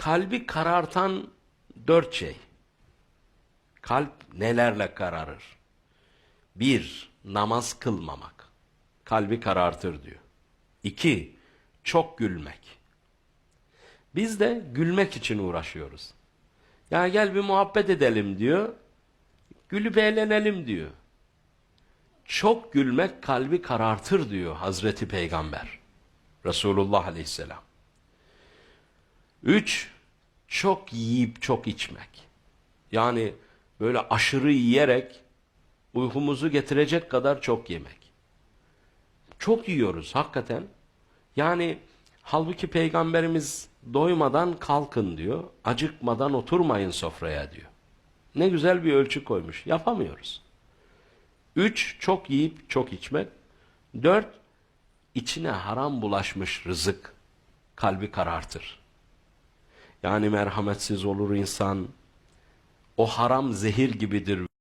kalbi karartan dört şey. Kalp nelerle kararır? Bir, namaz kılmamak. Kalbi karartır diyor. İki, çok gülmek. Biz de gülmek için uğraşıyoruz. Ya gel bir muhabbet edelim diyor. Gülüp eğlenelim diyor. Çok gülmek kalbi karartır diyor Hazreti Peygamber. Resulullah Aleyhisselam. Üç, çok yiyip çok içmek. Yani böyle aşırı yiyerek uykumuzu getirecek kadar çok yemek. Çok yiyoruz hakikaten. Yani halbuki peygamberimiz doymadan kalkın diyor. Acıkmadan oturmayın sofraya diyor. Ne güzel bir ölçü koymuş. Yapamıyoruz. Üç, çok yiyip çok içmek. Dört, içine haram bulaşmış rızık kalbi karartır. Yani merhametsiz olur insan. O haram zehir gibidir.